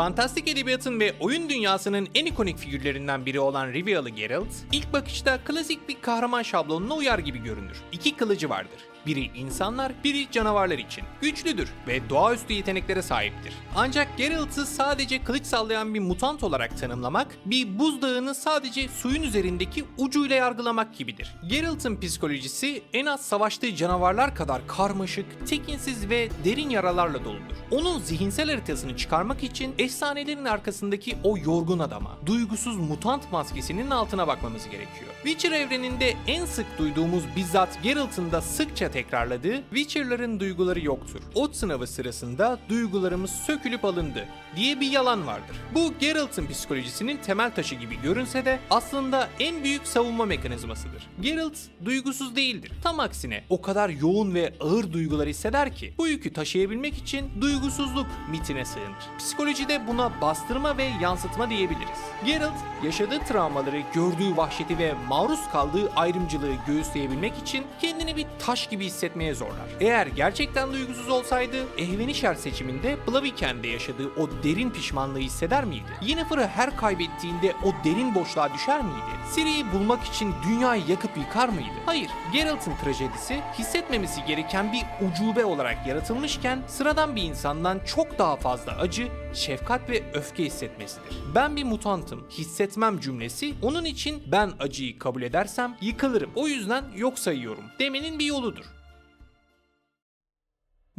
Fantastik edebiyatın ve oyun dünyasının en ikonik figürlerinden biri olan Rivialı Geralt, ilk bakışta klasik bir kahraman şablonuna uyar gibi görünür. İki kılıcı vardır. Biri insanlar, biri canavarlar için. Güçlüdür ve doğaüstü yeteneklere sahiptir. Ancak Geralt'ı sadece kılıç sallayan bir mutant olarak tanımlamak, bir buzdağını sadece suyun üzerindeki ucuyla yargılamak gibidir. Geralt'ın psikolojisi en az savaştığı canavarlar kadar karmaşık, tekinsiz ve derin yaralarla doludur. Onun zihinsel haritasını çıkarmak için efsanelerin arkasındaki o yorgun adama, duygusuz mutant maskesinin altına bakmamız gerekiyor. Witcher evreninde en sık duyduğumuz bizzat Geralt'ın da sıkça tekrarladığı Witcher'ların duyguları yoktur. Ot sınavı sırasında duygularımız sökülüp alındı diye bir yalan vardır. Bu Geralt'ın psikolojisinin temel taşı gibi görünse de aslında en büyük savunma mekanizmasıdır. Geralt duygusuz değildir. Tam aksine o kadar yoğun ve ağır duygular hisseder ki bu yükü taşıyabilmek için duygusuzluk mitine sığınır. Psikolojide buna bastırma ve yansıtma diyebiliriz. Geralt yaşadığı travmaları, gördüğü vahşeti ve maruz kaldığı ayrımcılığı göğüsleyebilmek için kendini bir taş gibi hissetmeye zorlar. Eğer gerçekten duygusuz olsaydı Ehvenişer seçiminde Blaviken'de yaşadığı o derin pişmanlığı hisseder miydi? Yennefer'ı her kaybettiğinde o derin boşluğa düşer miydi? Ciri'yi bulmak için dünyayı yakıp yıkar mıydı? Hayır, Geralt'ın trajedisi hissetmemesi gereken bir ucube olarak yaratılmışken sıradan bir insandan çok daha fazla acı, şefkat ve öfke hissetmesidir. Ben bir mutantım, hissetmem cümlesi onun için ben acıyı kabul edersem yıkılırım. O yüzden yok sayıyorum demenin bir yoludur.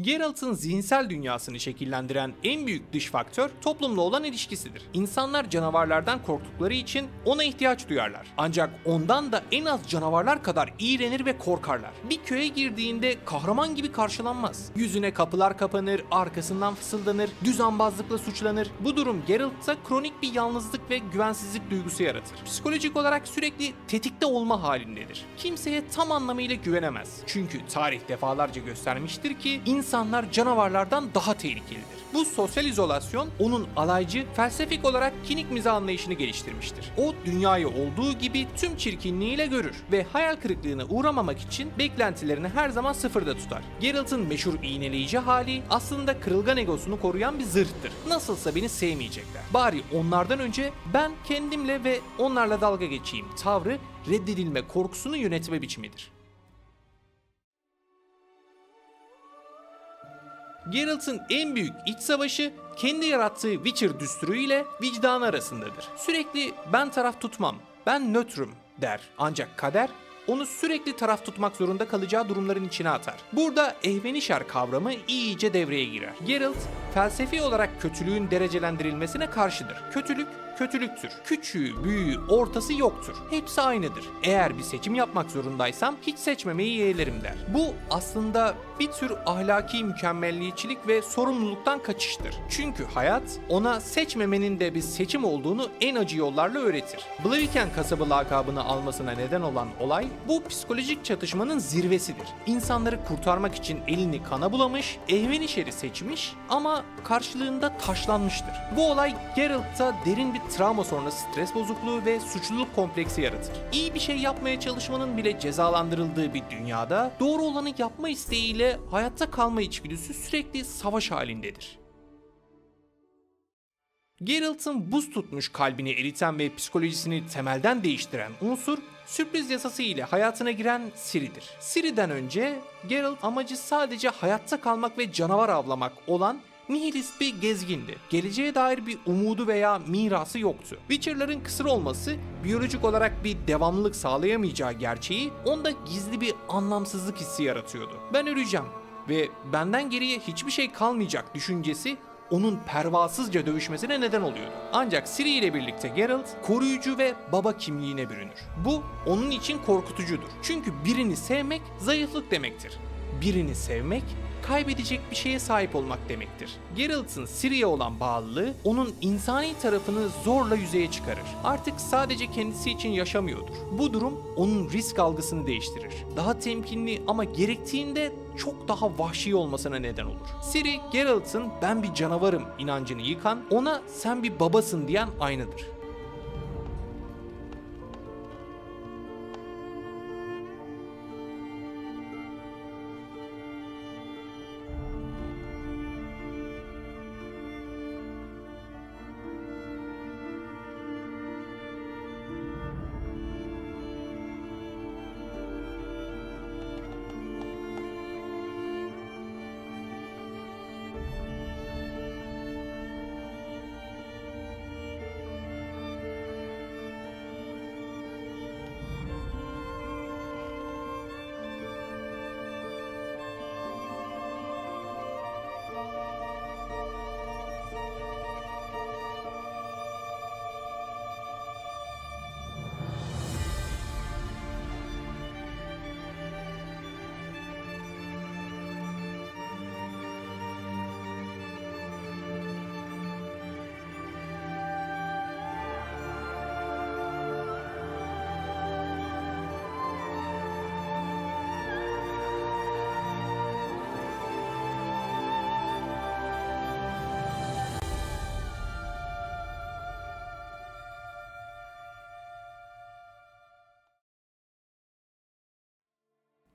Geralt'ın zihinsel dünyasını şekillendiren en büyük dış faktör toplumla olan ilişkisidir. İnsanlar canavarlardan korktukları için ona ihtiyaç duyarlar. Ancak ondan da en az canavarlar kadar iğrenir ve korkarlar. Bir köye girdiğinde kahraman gibi karşılanmaz. Yüzüne kapılar kapanır, arkasından fısıldanır, düzenbazlıkla suçlanır. Bu durum Geralt'ta kronik bir yalnızlık ve güvensizlik duygusu yaratır. Psikolojik olarak sürekli tetikte olma halindedir. Kimseye tam anlamıyla güvenemez. Çünkü tarih defalarca göstermiştir ki insanlar canavarlardan daha tehlikelidir. Bu sosyal izolasyon onun alaycı, felsefik olarak kinik mizah anlayışını geliştirmiştir. O dünyayı olduğu gibi tüm çirkinliğiyle görür ve hayal kırıklığına uğramamak için beklentilerini her zaman sıfırda tutar. Geralt'ın meşhur iğneleyici hali aslında kırılgan egosunu koruyan bir zırhtır. Nasılsa beni sevmeyecekler. Bari onlardan önce ben kendimle ve onlarla dalga geçeyim tavrı reddedilme korkusunu yönetme biçimidir. Geralt'ın en büyük iç savaşı kendi yarattığı Witcher düsturu ile vicdanı arasındadır. Sürekli ben taraf tutmam, ben nötrüm der. Ancak kader onu sürekli taraf tutmak zorunda kalacağı durumların içine atar. Burada ehvenişer kavramı iyice devreye girer. Geralt felsefi olarak kötülüğün derecelendirilmesine karşıdır. Kötülük kötülüktür. Küçüğü, büyüğü, ortası yoktur. Hepsi aynıdır. Eğer bir seçim yapmak zorundaysam hiç seçmemeyi yeğlerim der. Bu aslında bir tür ahlaki mükemmelliyetçilik ve sorumluluktan kaçıştır. Çünkü hayat ona seçmemenin de bir seçim olduğunu en acı yollarla öğretir. Blaviken kasabı lakabını almasına neden olan olay bu psikolojik çatışmanın zirvesidir. İnsanları kurtarmak için elini kana bulamış, Ehvenişer'i seçmiş ama karşılığında taşlanmıştır. Bu olay Geralt'ta derin bir travma sonrası stres bozukluğu ve suçluluk kompleksi yaratır. İyi bir şey yapmaya çalışmanın bile cezalandırıldığı bir dünyada doğru olanı yapma isteğiyle hayatta kalma içgüdüsü sürekli savaş halindedir. Geralt'ın buz tutmuş kalbini eriten ve psikolojisini temelden değiştiren unsur sürpriz yasası ile hayatına giren Ciri'dir. Ciri'den önce Geralt amacı sadece hayatta kalmak ve canavar avlamak olan nihilist bir gezgindi. Geleceğe dair bir umudu veya mirası yoktu. Witcher'ların kısır olması biyolojik olarak bir devamlılık sağlayamayacağı gerçeği onda gizli bir anlamsızlık hissi yaratıyordu. Ben öleceğim ve benden geriye hiçbir şey kalmayacak düşüncesi onun pervasızca dövüşmesine neden oluyordu. Ancak Ciri ile birlikte Geralt koruyucu ve baba kimliğine bürünür. Bu onun için korkutucudur. Çünkü birini sevmek zayıflık demektir. Birini sevmek kaybedecek bir şeye sahip olmak demektir. Geralt'ın Ciri'ye olan bağlılığı onun insani tarafını zorla yüzeye çıkarır. Artık sadece kendisi için yaşamıyordur. Bu durum onun risk algısını değiştirir. Daha temkinli ama gerektiğinde çok daha vahşi olmasına neden olur. Ciri, Geralt'ın ben bir canavarım inancını yıkan, ona sen bir babasın diyen aynadır.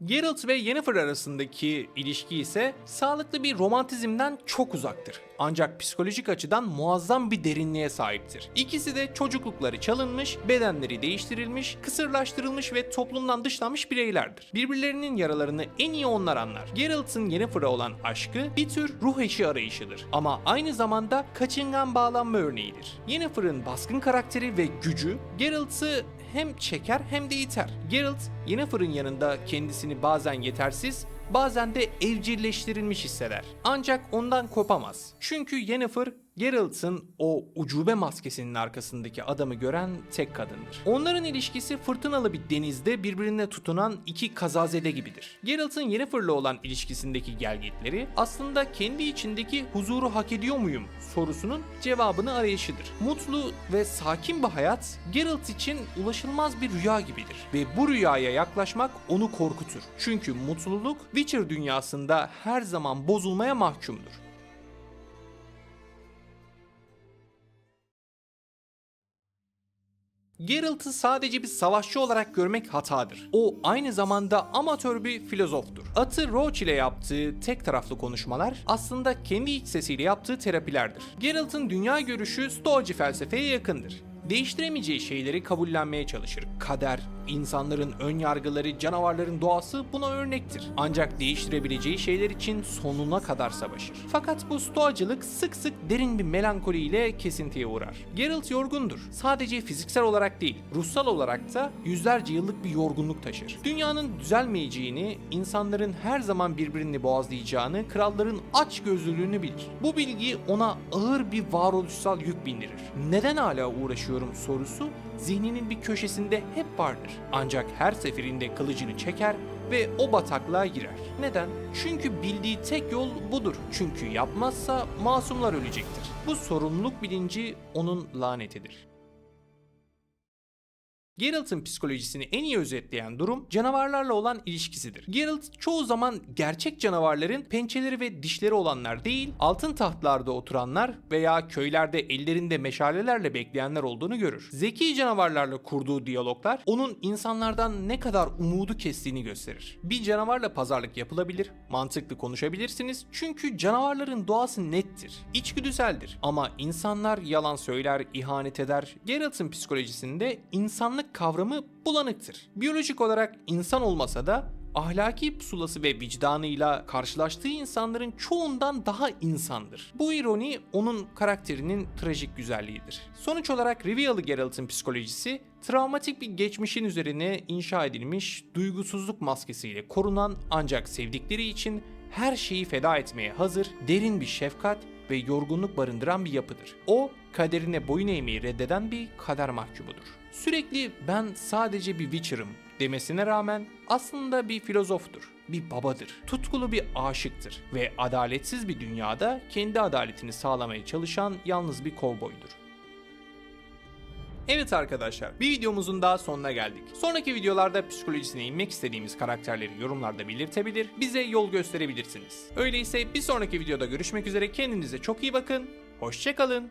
Geralt ve Yennefer arasındaki ilişki ise sağlıklı bir romantizmden çok uzaktır. Ancak psikolojik açıdan muazzam bir derinliğe sahiptir. İkisi de çocuklukları çalınmış, bedenleri değiştirilmiş, kısırlaştırılmış ve toplumdan dışlanmış bireylerdir. Birbirlerinin yaralarını en iyi onlar anlar. Geralt'ın Yennefer'a olan aşkı bir tür ruh eşi arayışıdır. Ama aynı zamanda kaçıngan bağlanma örneğidir. Yennefer'ın baskın karakteri ve gücü Geralt'ı hem çeker hem de iter. Geralt, Yennefer'ın yanında kendisini bazen yetersiz, bazen de evcilleştirilmiş hisseder. Ancak ondan kopamaz. Çünkü Yennefer, Geralt'ın o ucube maskesinin arkasındaki adamı gören tek kadındır. Onların ilişkisi fırtınalı bir denizde birbirine tutunan iki kazazede gibidir. Geralt'ın Yennefer'la olan ilişkisindeki gelgitleri aslında kendi içindeki huzuru hak ediyor muyum sorusunun cevabını arayışıdır. Mutlu ve sakin bir hayat Geralt için ulaşılmaz bir rüya gibidir ve bu rüyaya yaklaşmak onu korkutur. Çünkü mutluluk Witcher dünyasında her zaman bozulmaya mahkumdur. Geralt'ı sadece bir savaşçı olarak görmek hatadır. O aynı zamanda amatör bir filozoftur. Atı Roach ile yaptığı tek taraflı konuşmalar aslında kendi iç sesiyle yaptığı terapilerdir. Geralt'ın dünya görüşü Stoacı felsefeye yakındır değiştiremeyeceği şeyleri kabullenmeye çalışır. Kader, insanların ön yargıları, canavarların doğası buna örnektir. Ancak değiştirebileceği şeyler için sonuna kadar savaşır. Fakat bu stoacılık sık sık derin bir melankoliyle kesintiye uğrar. Geralt yorgundur. Sadece fiziksel olarak değil, ruhsal olarak da yüzlerce yıllık bir yorgunluk taşır. Dünyanın düzelmeyeceğini, insanların her zaman birbirini boğazlayacağını, kralların aç gözlülüğünü bilir. Bu bilgi ona ağır bir varoluşsal yük bindirir. Neden hala uğraşıyor yapıyorum sorusu zihninin bir köşesinde hep vardır. Ancak her seferinde kılıcını çeker ve o bataklığa girer. Neden? Çünkü bildiği tek yol budur. Çünkü yapmazsa masumlar ölecektir. Bu sorumluluk bilinci onun lanetidir. Geralt'ın psikolojisini en iyi özetleyen durum canavarlarla olan ilişkisidir. Geralt çoğu zaman gerçek canavarların pençeleri ve dişleri olanlar değil, altın tahtlarda oturanlar veya köylerde ellerinde meşalelerle bekleyenler olduğunu görür. Zeki canavarlarla kurduğu diyaloglar onun insanlardan ne kadar umudu kestiğini gösterir. Bir canavarla pazarlık yapılabilir, mantıklı konuşabilirsiniz çünkü canavarların doğası nettir, içgüdüseldir. Ama insanlar yalan söyler, ihanet eder. Geralt'ın psikolojisinde insanlık kavramı bulanıktır. Biyolojik olarak insan olmasa da ahlaki pusulası ve vicdanıyla karşılaştığı insanların çoğundan daha insandır. Bu ironi onun karakterinin trajik güzelliğidir. Sonuç olarak Rivialı Geralt'ın psikolojisi travmatik bir geçmişin üzerine inşa edilmiş duygusuzluk maskesiyle korunan ancak sevdikleri için her şeyi feda etmeye hazır, derin bir şefkat ve yorgunluk barındıran bir yapıdır. O, kaderine boyun eğmeyi reddeden bir kader mahkumudur. Sürekli ben sadece bir Witcher'ım demesine rağmen aslında bir filozoftur, bir babadır, tutkulu bir aşıktır ve adaletsiz bir dünyada kendi adaletini sağlamaya çalışan yalnız bir kovboydur. Evet arkadaşlar bir videomuzun daha sonuna geldik. Sonraki videolarda psikolojisine inmek istediğimiz karakterleri yorumlarda belirtebilir, bize yol gösterebilirsiniz. Öyleyse bir sonraki videoda görüşmek üzere kendinize çok iyi bakın, hoşçakalın.